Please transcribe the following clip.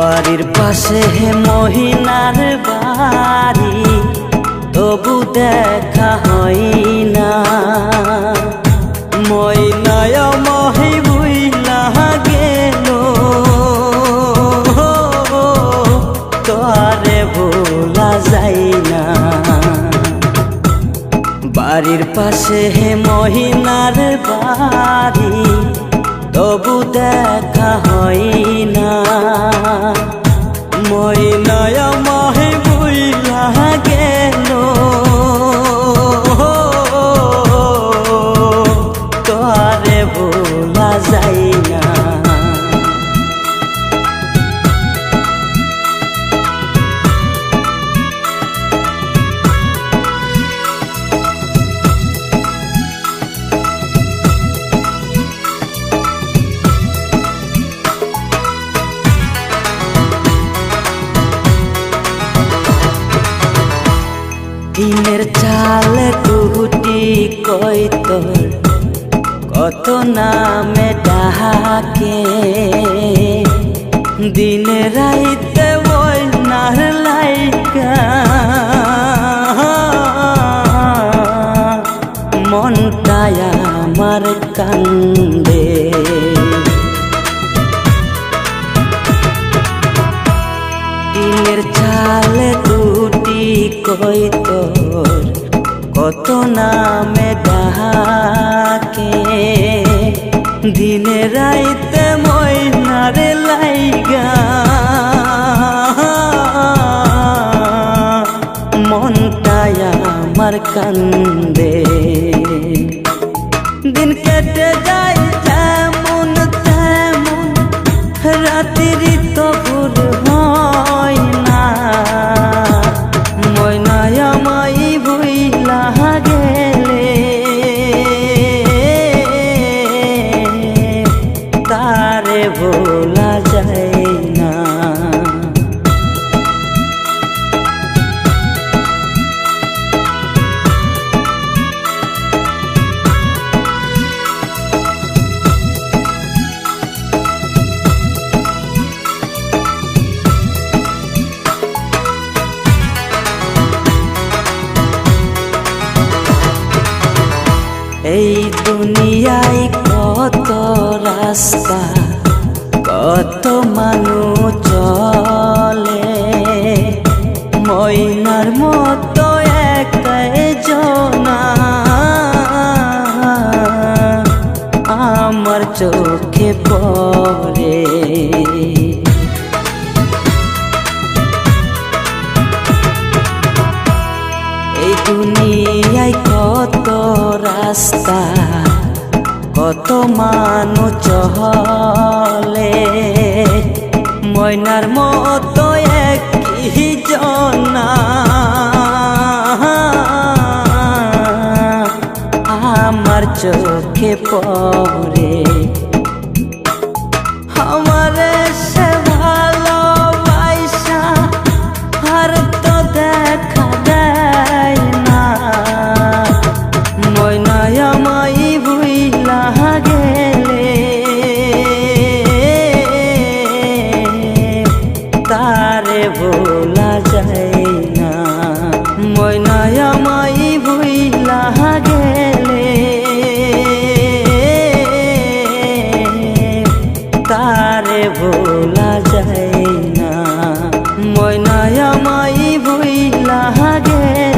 বাড়ির পাশে মহিনার বাড়ি, তবু দেখা হয় না। ময়নায় মহি বুইলা গেল। তোরে ভোলা যায় না। বাড়ির পাশে মহিনার বাড়ি তবু দেখা হয় না। মই নয় মহে বুইলা গেল। তোরে ভোলা যায় না। দিনের চাল কুটি কই তোর কত নামে ডাকে দিনে রাইতে ওই নার লাইকা আমার কান্দে। দিনের চাল দুটি কই তোর, কত নামে ডাকে। দিনে রাইতে ময়নারে লাইগা। মনটায় আমার কান্দে। দিন কেটে যায় যেমন তেমন, রাত্রি তো এই দুনিয়ায় কত রাস্তা কত মানুষ চলে। ময়নার মতো এক জনা রাস্তা কত মানু চলে। ময়নার মতো একই জনা। আমার চোখে পড়ে তোমাই ভুইলা গেলে। তারে ভোলা যায় না। ময়না আমাই ভুইলা গেলে।